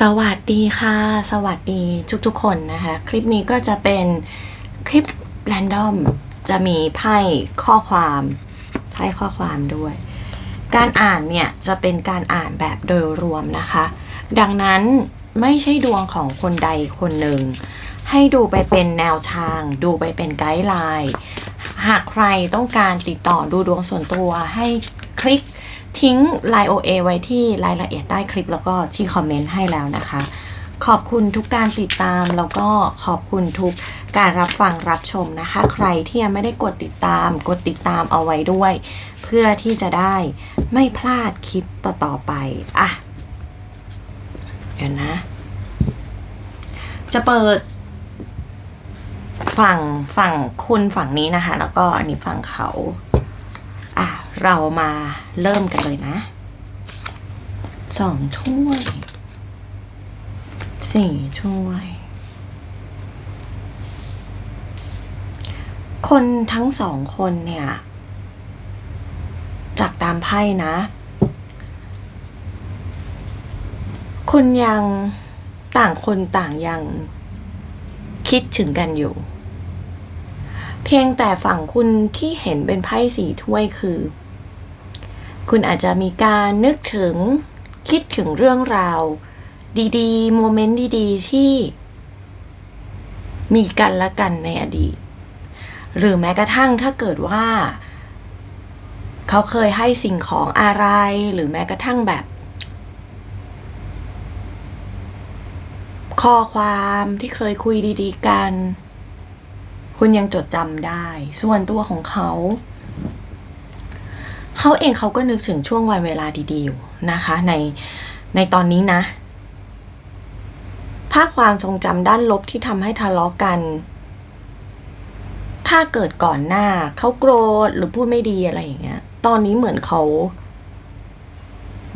สวัสดีค่ะ สวัสดีทุกๆคนนะคะ คลิปนี้ก็จะเป็นคลิปแรนดอมจะมีไพ่ข้อความไพ่ข้อความด้วย การอ่านเนี่ย จะเป็นการอ่านแบบโดยรวมนะคะ ดังนั้นไม่ใช่ดวงของคนใดคนหนึ่ง ให้ดูไปเป็นแนวทาง ดูไปเป็นไกด์ไลน์ หากใครต้องการติดต่อดูดวงส่วนตัวให้คลิก ทิ้ง Line OA ไว้ที่รายละเอียดใต้คลิปแล้วก็ที่คอมเมนต์ให้แล้วนะคะ ขอบคุณทุกการติดตามแล้วก็ขอบคุณทุกการรับฟังรับชมนะคะ ใครที่ยังไม่ได้กดติดตาม กดติดตามเอาไว้ด้วย เพื่อที่จะได้ไม่พลาดคลิปต่อๆไปอะเดี๋ยวนะ จะเปิดฝั่งฝั่งคุณฝั่งนี้นะคะ แล้วก็อันนี้ฝั่งเขา เรามาเริ่มกันเลยนะสองถ้วยสี่ถ้วย คนทั้งสองคนเนี่ย จากตามไพ่นะ คุณยังต่างคนต่างยังคิดถึงกันอยู่ เพียงแต่ฝั่งคุณที่เห็นเป็นไพ่สีถ้วยคือ คุณอาจจะมีการนึกถึงคิดถึงเรื่องราว ดีๆ โมเมนต์ดีๆ ที่ มีกันและกันในอดีต หรือแม้กระทั่งถ้าเกิดว่า เขาเคยให้สิ่งของอะไรหรือแม้กระทั่งแบบ ข้อความที่เคยคุยดี ๆ กัน คุณยังจดจำได้ ส่วนตัวของเขา เขาเองเขาก็นึกถึงช่วงวันเวลาดีๆอยู่นะคะ ในในตอนนี้นะ ภาพความทรงจำด้านลบที่ทำให้ทะเลาะกัน ถ้าเกิดก่อนหน้า เขาโกรธหรือพูดไม่ดีอะไรอย่างเงี้ย ตอนนี้เหมือนเขา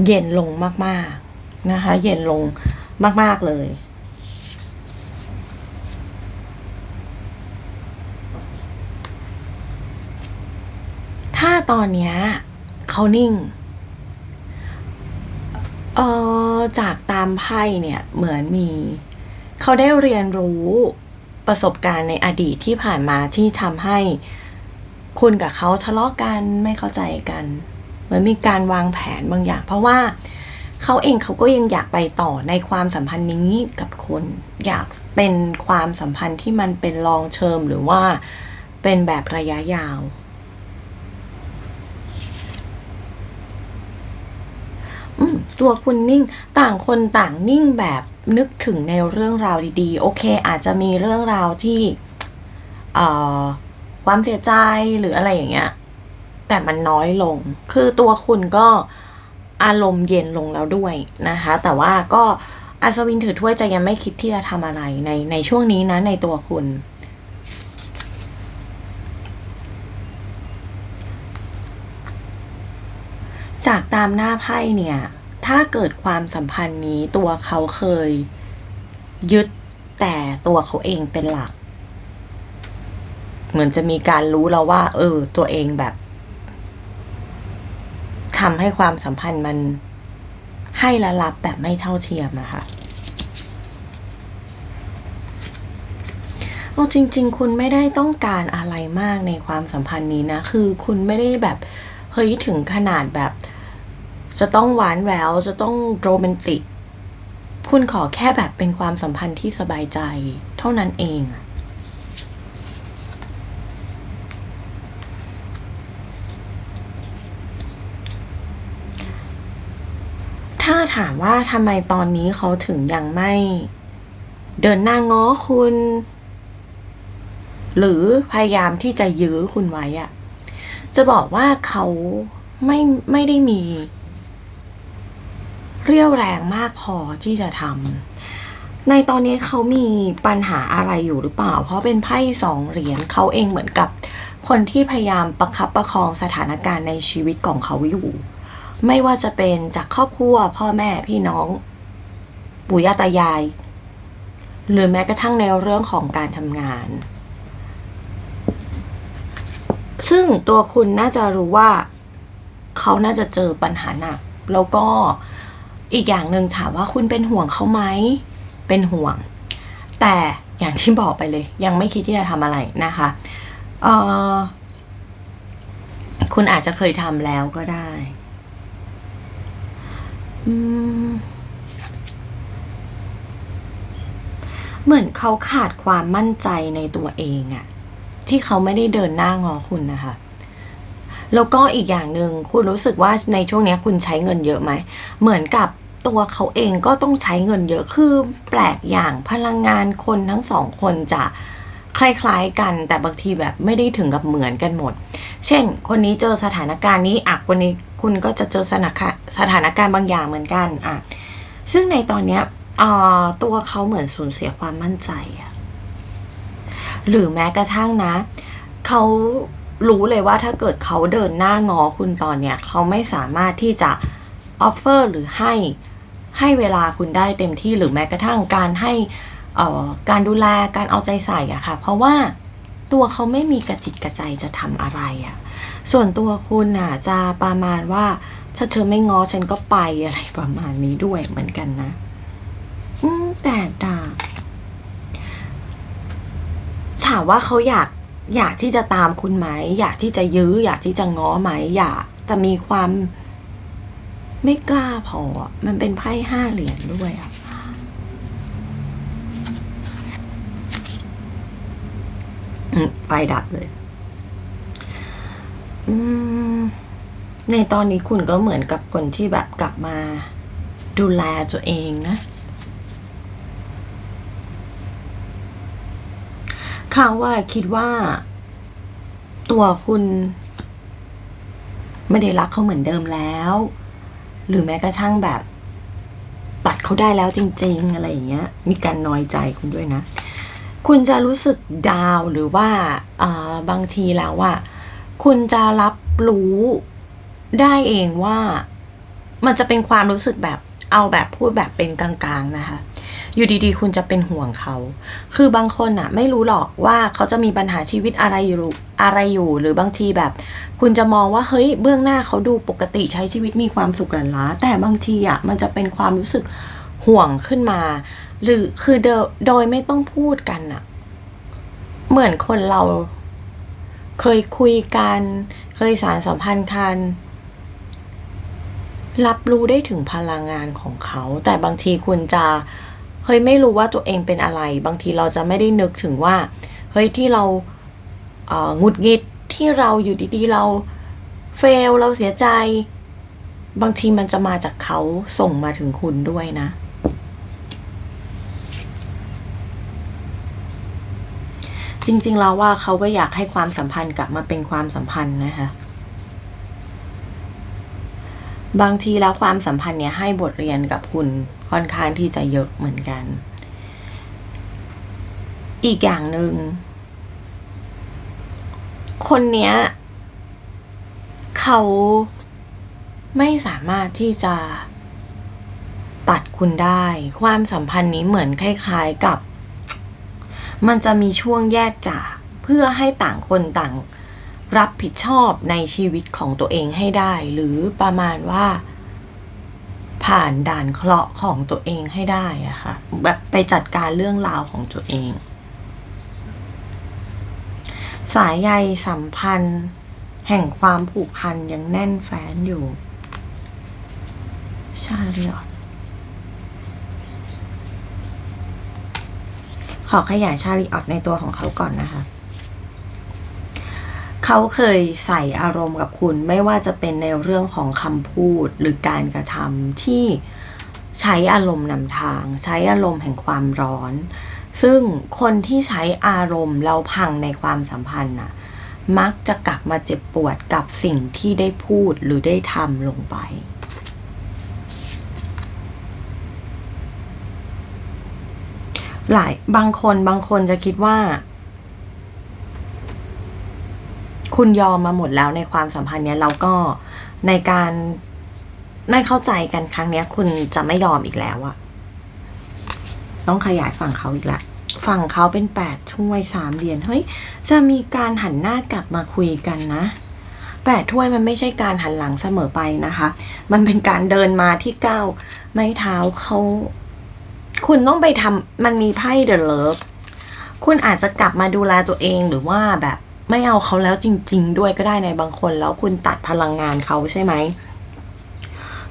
เย็นลงมาก ๆ นะคะ เย็นลงมาก ๆ เลย ถ้าตอนเนี้ย เขานิ่ง เออจากตามไพ่เนี่ยเหมือนมี เขาได้เรียนรู้ประสบการณ์ในอดีตที่ผ่านมาที่ทำให้คุณกับเขาทะเลาะกันไม่เข้าใจกัน เหมือนมีการวางแผนบางอย่าง เพราะว่าเขาเองเขาก็ยังอยากไปต่อในความสัมพันธ์นี้กับคุณอยากเป็นความสัมพันธ์ที่มันเป็นลองเ e อมหรือว่าเป็นแบบระยะยาว อืม ตัวคุณนิ่งต่างคนต่างนิ่งแบบนึกถึงในเรื่องราวดีๆ โอเค อาจจะมีเรื่องราวที่ความเสียใจหรืออะไรอย่างเงี้ยแต่มันน้อยลง คือตัวคุณก็อารมณ์เย็นลงแล้วด้วยนะคะ แต่ว่าก็อัศวินถือถ้วยจะยังไม่คิดที่จะทำอะไรในในช่วงนี้นะในตัวคุณ จากตามหน้าไพ่เนี่ย ถ้าเกิดความสัมพันธ์นี้ตัวเขาเคย ยึดแต่ตัวเขาเองเป็นหลัก เหมือนจะมีการรู้แล้วว่า เออ ตัวเองแบบทำให้ความสัมพันธ์มันให้และรับแบบไม่เท่าเทียมอะคะเอาจริง ๆ คุณไม่ได้ต้องการอะไรมากในความสัมพันธ์นี้นะ คือคุณไม่ได้แบบ เฮ้ยถึงขนาดแบบ จะต้องหวานแหววจะต้องโรแมนติก คุณขอแค่แบบเป็นความสัมพันธ์ที่สบายใจ เท่านั้นเองถ้าถามว่าทำไมตอนนี้เขาถึงยังไม่ เดินหน้าง้อคุณ หรือพยายามที่จะยื้อคุณไว้อะจะบอกว่าเขาไม่ไม่ได้มี เรี่ยวแรงมากพอที่จะทำในตอนนี้เขามีปัญหาอะไรอยู่หรือเปล่า เพราะเป็นไพ่สองเหรียญเขาเองเหมือนกับคนที่พยายามประคับประคองสถานการณ์ในชีวิตของเขาอยู่ ไม่ว่าจะเป็นจากครอบครัวพ่อแม่พี่น้องปู่ย่าตายาย หรือแม้กระทั่งในเรื่องของการทำงาน ซึ่งตัวคุณน่าจะรู้ว่า เขาน่าจะเจอปัญหาหนัก แล้วก็ อีกอย่างหนึ่งถามว่าคุณเป็นห่วงเขาไหม เป็นห่วง แต่อย่างที่บอกไปเลย ยังไม่คิดที่จะทำอะไรนะคะเออคุณอาจจะเคยทำแล้วก็ได้เหมือนเขาขาดความมั่นใจในตัวเองอะที่เขาไม่ได้เดินหน้างอคุณนะคะแล้วก็อีกอย่างหนึ่งคุณรู้สึกว่าในช่วงนี้คุณใช้เงินเยอะไหม เหมือนกับ ตัวเขาเองก็ต้องใช้เงินเยอะคือแปลกอย่างพลังงานคนทั้งสองคนจะคล้ายๆกันแต่บางทีแบบไม่ได้ถึงกับเหมือนกันหมด เช่น คนนี้เจอสถานการณ์นี้อะคนนี้คุณก็จะเจอสถานการณ์สถานการณ์บางอย่างเหมือนกันอะซึ่งในตอนเนี้ยอ่าตัวเขาเหมือนสูญเสียความมั่นใจอะหรือแม้กระทั่งนะ เขารู้เลยว่าถ้าเกิดเขาเดินหน้างอคุณตอนเนี้ยเขาไม่สามารถที่จะออฟเฟอร์หรือให้ ให้เวลาคุณได้เต็มที่หรือแม้กระทั่งการให้การดูแลการเอาใจใส่อะค่ะ เพราะว่าตัวเขาไม่มีกระจิตกระใจจะทำอะไรอะส่วนตัวคุณอะจะประมาณว่า ถ้าเธอไม่ง้อฉันก็ไปอะไรประมาณนี้ด้วยเหมือนกันนะอืแต่ดาถามว่าเขาอยากอยากที่จะตามคุณไหม อยากที่จะยื้อ อยากที่จะง้อไหม อยากจะมีความ ไม่กล้าพออะมันเป็นไพ่ห้าเหรียญด้วยอะไฟดับเลยอืมในตอนนี้คุณก็เหมือนกับคนที่แบบกลับมาดูแลตัวเองนะเขาว่าคิดว่า ตัวคุณ ไม่ได้รักเขาเหมือนเดิมแล้ว หรือแม้กระทั่งแบบตัดเขาได้แล้วจริง ๆ อะไรอย่างเงี้ย มีการน้อยใจคุณด้วยนะ คุณจะรู้สึกดาวหรือว่าอ่าบางทีแล้วว่า คุณจะรับรู้ได้เองว่า มันจะเป็นความรู้สึกแบบเอาแบบพูดแบบเป็นกลางๆนะคะ อยู่ดีๆ คุณจะเป็นห่วงเขา คือบางคนอะไม่รู้หรอกว่าเขาจะมีปัญหาชีวิตอะไรอยู่อะไรอยู่ หรือบางทีแบบ คุณจะมองว่าเฮ้ยเบื้องหน้าเขาดูปกติใช้ชีวิตมีความสุขหลันล้า แต่บางทีอะมันจะเป็นความรู้สึกห่วงขึ้นมา หรือคือโดโดยไม่ต้องพูดกันอะเหมือนคนเราเคยคุยกัน เคยสารสัมพันธ์กันรับรู้ได้ถึงพลังงานของเขา แต่บางทีคุณจะ เฮ้ยไม่รู้ว่าตัวเองเป็นอะไร บางทีเราจะไม่ได้นึกถึงว่า เฮ้ยที่เราเอ่อหงุดหงิดที่เราอยู่ดีๆเราเฟลเราเสียใจ บางทีมันจะมาจากเขาส่งมาถึงคุณด้วยนะ จริงๆแล้วว่าเขาก็อยากให้ความสัมพันธ์กลับมาเป็นความสัมพันธ์นะคะบางทีแล้วความสัมพันธ์เนี่ยให้บทเรียนกับคุณ ค่อนข้างที่จะเยอะเหมือนกัน อีกอย่างหนึ่งคนเนี้ยเขาไม่สามารถที่จะตัดคุณได้ ความสัมพันธ์นี้เหมือนคล้ายๆกับ มันจะมีช่วงแยกจากเพื่อให้ต่างคนต่างรับผิดชอบในชีวิตของตัวเองให้ได้ หรือประมาณว่า ผ่านด่านเคราะห์ของตัวเองให้ได้อะค่ะ แบบไปจัดการเรื่องราวของตัวเอง สายใยสัมพันธ์ แห่งความผูกพันยังแน่นแฟ้นอยู่ ชาเรียตขอขยายชาลีออตในตัวของเขาก่อนนะคะ เขาเคยใส่อารมณ์กับคุณไม่ว่าจะเป็นในเรื่องของคำพูดหรือการกระทำที่ใช้อารมณ์นำทาง ใช้อารมณ์แห่งความร้อน ซึ่งคนที่ใช้อารมณ์เราพังในความสัมพันธ์น่ะมักจะกลับมาเจ็บปวดกับสิ่งที่ได้พูดหรือได้ทำลงไป หลายบางคนบางคนจะคิดว่า คุณยอมมาหมดแล้วในความสัมพันธ์เนี้ยแล้วก็ในการไม่เข้าใจกันครั้งเนี้ย คุณจะไม่ยอมอีกแล้วอะต้องขยายฝั่งเขาอีกละฝั่งเขาเป็นแปดช่วยสามเหรียญเฮ้ยจะมีการหันหน้ากลับมาคุยกันนะแปดถ้วยมันไม่ใช่การหันหลังเสมอไปนะคะ มันเป็นการเดินมาที่เก้าไม้เท้าเขาคุณต้องไปทำมันมีไพ่เดอะเลิฟคุณอาจจะกลับมาดูแลตัวเองหรือว่าแบบ ไม่เอาเขาแล้วจริง ๆ ด้วยก็ได้ในบางคน แล้วคุณตัดพลังงานเขาใช่ไหม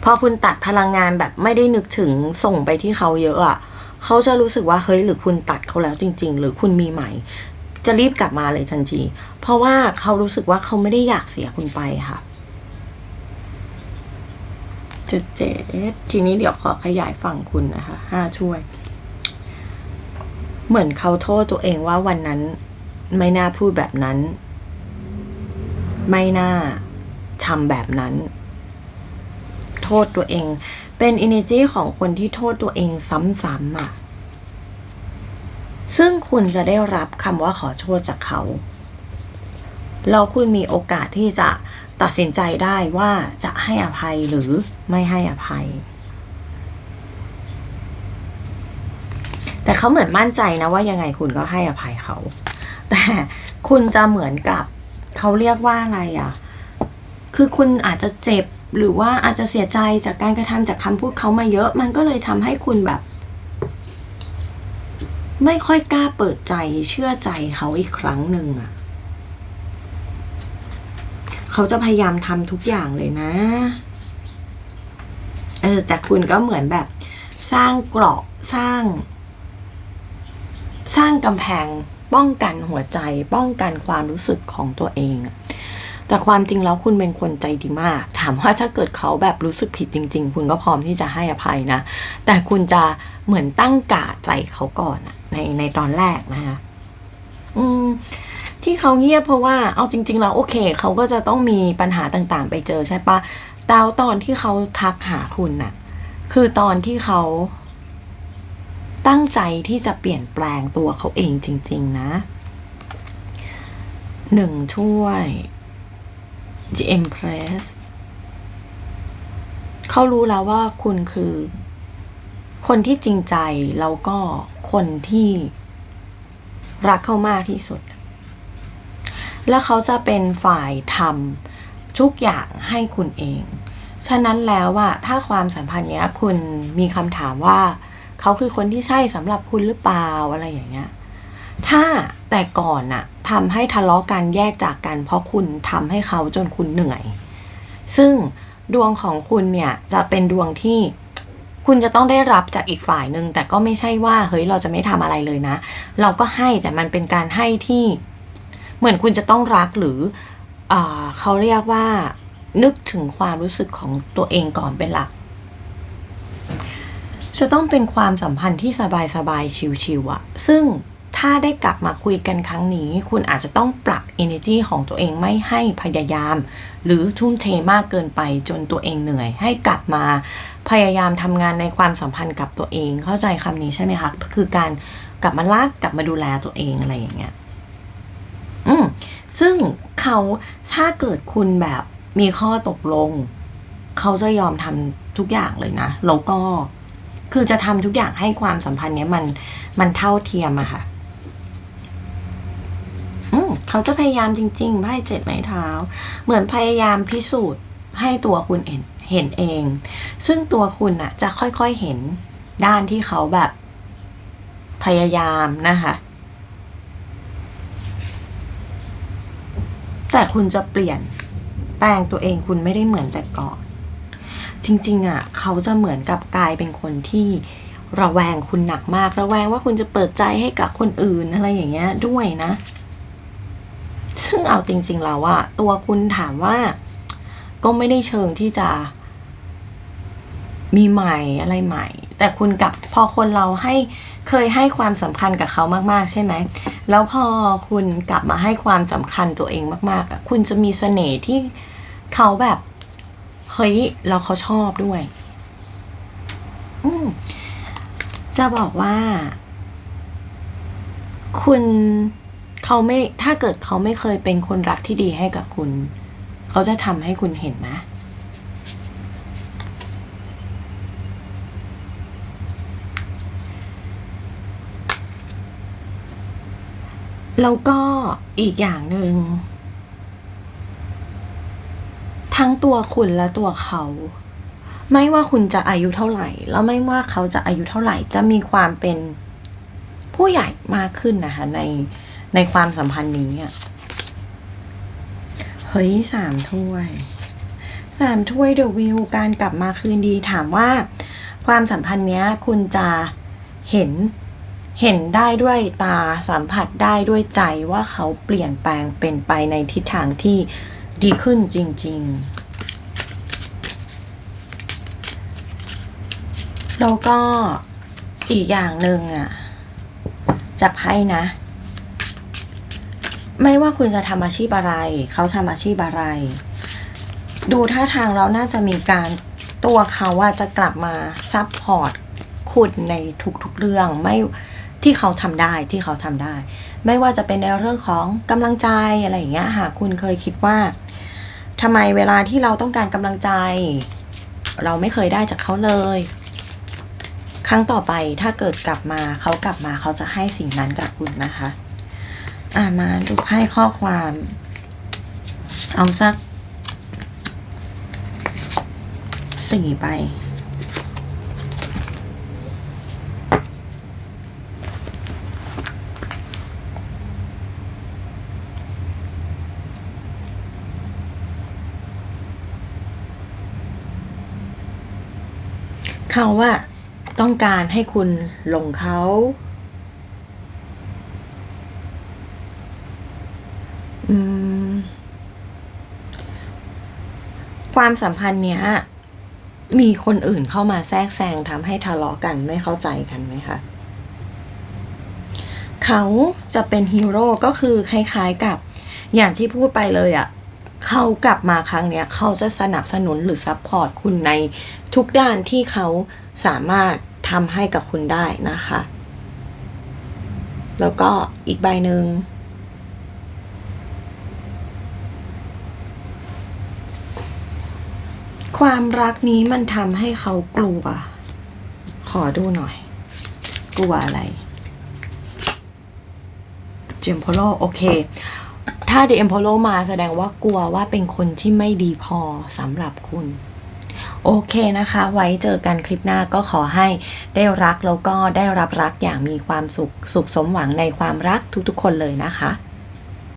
พอคุณตัดพลังงานแบบไม่ได้นึกถึงส่งไปที่เขาเยอะอะ่ะเขาจะรู้สึกว่าเฮ้ยหรือคุณตัดเขาแล้วจริง ๆ หรือคุณมีใหม่ จะรีบกลับมาเลยทันที เพราะว่าเขารู้สึกว่าเขาไม่ได้อยากเสียคุณไปค่ะจุดเจ็ดทีนี้เดี๋ยวขอขยายฝั่งคุณนะคะห้าช่วย เหมือนเขาโทษตัวเองว่าวันนั้น ไม่น่าพูดแบบนั้น ไม่น่าทำแบบนั้น โทษตัวเอง เป็น energy ของคนที่โทษตัวเองซ้ำๆอะ ซึ่งคุณจะได้รับคำว่าขอโทษจากเขาแล้วคุณมีโอกาสที่จะตัดสินใจได้ว่าจะให้อภัยหรือไม่ให้อภัย แต่เขาเหมือนมั่นใจนะว่ายังไงคุณก็ให้อภัยเขา คุณจะเหมือนกับเขาเรียกว่าอะไรอะ คือคุณอาจจะเจ็บหรือว่าอาจจะเสียใจจากการกระทำจากคำพูดเขามาเยอะ มันก็เลยทำให้คุณแบบ ไม่ค่อยกล้าเปิดใจเชื่อใจเขาอีกครั้งหนึ่งอะ เขาจะพยายามทำทุกอย่างเลยนะ เออแต่คุณก็เหมือนแบบ สร้างเกราะสร้าง สร้างกำแพงป้องกันหัวใจ ป้องกันความรู้สึกของตัวเอง แต่ความจริงแล้วคุณเป็นคนใจดีมาก ถามว่าถ้าเกิดเขาแบบรู้สึกผิดจริง ๆ คุณก็พร้อมที่จะให้อภัยนะ แต่คุณจะเหมือนตั้งกาใจเขาก่อนในในตอนแรกนะคะอืมที่เขาเงียบเพราะว่าเอาจริง ๆ แล้วโอเค เขาก็จะต้องมีปัญหาต่างๆ ไปเจอใช่ปะแต่ตอนที่เขาทักหาคุณน่ะ คือตอนที่เขา ตั้งใจที่จะเปลี่ยนแปลงตัวเขาเองจริง ๆ นะหนึ่งถ้วย The Empress เขารู้แล้วว่าคุณคือ คนที่จริงใจ แล้วก็คนที่รักเขามากที่สุด แล้วเขาจะเป็นฝ่ายทำทุกอย่างให้คุณเอง ฉะนั้นแล้วว่าถ้าความสัมพันธ์เนี้ย คุณมีคำถามว่า เขาคือคนที่ใช่สำหรับคุณหรือเปล่าอะไรอย่างเงี้ย ถ้าแต่ก่อนน่ะทำให้ทะเลาะกันแยกจากกัน เพราะคุณทำให้เขาจนคุณเหนื่อย ซึ่งดวงของคุณเนี่ยจะเป็นดวงที่คุณจะต้องได้รับจากอีกฝ่ายหนึ่งแต่ก็ไม่ใช่ว่าเฮ้ยเราจะไม่ทำอะไรเลยนะ เราก็ให้แต่มันเป็นการให้ที่เหมือนคุณจะต้องรักหรืออเขาเรียกว่า นึกถึงความรู้สึกของตัวเองก่อนเป็นหลัก จะต้องเป็นความสัมพันธ์ที่สบายๆชิวๆอะซึ่งถ้าได้กลับมาคุยกันครั้งนี้ คุณอาจจะต้องปรับ energy ของตัวเองไม่ให้พยายาม หรือทุ่มเทมากเกินไปจนตัวเองเหนื่อย ให้กลับมาพยายามทำงานในความสัมพันธ์กับตัวเอง เข้าใจคำนี้ใช่ไหมคะ คือการกลับมาลากกลับมาดูแลตัวเองอะไรอย่างเงี้ย อืม ซึ่งเขาถ้าเกิดคุณแบบมีข้อตกลง เขาจะยอมทำทุกอย่างเลยนะ แล้วก็ คือจะทำทุกอย่างให้ความสัมพันธ์เนี้ยมันมันเท่าเทียมอะค่ะ อืมเขาจะพยายามจริงๆไพ่เจ็ดไม้เท้า เหมือนพยายามพิสูจน์ให้ตัวคุณเห็นเห็นเอง ซึ่งตัวคุณอะจะค่อยๆเห็นด้านที่เขาแบบ พยายามนะคะแต่คุณจะเปลี่ยนแปลงตัวเองคุณไม่ได้เหมือนแต่ก่อน จริง ๆอะ เขาจะเหมือนกับกลายเป็นคนที่ระแวงคุณหนักมาก ระแวงว่าคุณจะเปิดใจให้กับคนอื่นอะไรอย่างเงี้ยด้วยนะ ซึ่งเอาจริง ๆ แล้วว่าตัวคุณถามว่า ก็ไม่ได้เชิงที่จะ มีใหม่อะไรใหม่ แต่คุณกับพอคนเราให้เคยให้ความสำคัญกับเขามาก ๆ ใช่ไหม แล้วพอคุณกลับมาให้ความสำคัญตัวเองมากๆอะคุณจะมีเสน่ห์ที่เขาแบบเฮ้ยแล้วเขาชอบด้วย จะบอกว่า คุณเขาไม่ถ้าเกิดเขาไม่เคยเป็นคนรักที่ดีให้กับคุณ เขาจะทำให้คุณเห็นนะ แล้วก็อีกอย่างหนึ่ง ทั้งตัวคุณและตัวเขา ไม่ว่าคุณจะอายุเท่าไหร่ แล้วไม่ว่าเขาจะอายุเท่าไหร่ จะมีความเป็นผู้ใหญ่มากขึ้นนะคะ ในในความสัมพันธ์นี้อะเฮ้ยสามถ้วยสามถ้วยเดอะวิวการกลับมาคืนดีถามว่า ความสัมพันธ์เนี้ย คุณจะเห็นเห็นได้ด้วยตาสัมผัสได้ด้วยใจว่าเขาเปลี่ยนแปลงเป็นไปในทิศทางที่ดีขึ้นจริง ๆ แล้วก็อีกอย่างหนึ่งอะจะไพ่นะ ไม่ว่าคุณจะทำอาชีพอะไร เขาทำอาชีพอะไร ดูท่าทางแล้วน่าจะมีการตัวเขาว่าจะกลับมาซับพอร์ตคุณในทุกๆเรื่องไม่ที่เขาทำได้ที่เขาทำได้ ไม่ว่าจะเป็นในเรื่องของกำลังใจอะไรอย่างเงี้ยหากคุณเคยคิดว่าทำไมเวลาที่เราต้องการกำลังใจ เราไม่เคยได้จากเขาเลย ครั้งต่อไปถ้าเกิดกลับมาเขากลับมาเขาจะให้สิ่งนั้นกับคุณนะคะ อ่ามาดูไพ่ข้อความ เอาสักสี่ใบเขาว่า ต้องการให้คุณหลงเขา ความสัมพันธ์เนี้ย มีคนอื่นเข้ามาแทรกแซงทำให้ทะเลาะกันไม่เข้าใจกันไหมคะ เขาจะเป็นฮีโร่ก็คือคล้ายๆกับ อย่างที่พูดไปเลยอะ่ะเขากลับมาครั้งเนี้ย เขาจะสนับสนุนหรือซัพพอร์ตคุณในทุกด้านที่เขาสามารถ ทำให้กับคุณได้นะคะ แล้วก็อีกใบหนึ่งความรักนี้มันทำให้เขากลัว ขอดูหน่อย กลัวอะไร เจมโพโลโอเค ถ้าเดมโพโลมาแสดงว่ากลัวว่าเป็นคนที่ไม่ดีพอสำหรับคุณ โอเคนะคะ ไว้เจอกันคลิปหน้าก็ขอให้ได้รักแล้วก็ได้รับรักอย่างมีความสุข สุขสมหวังในความรักทุกๆคนเลยนะคะ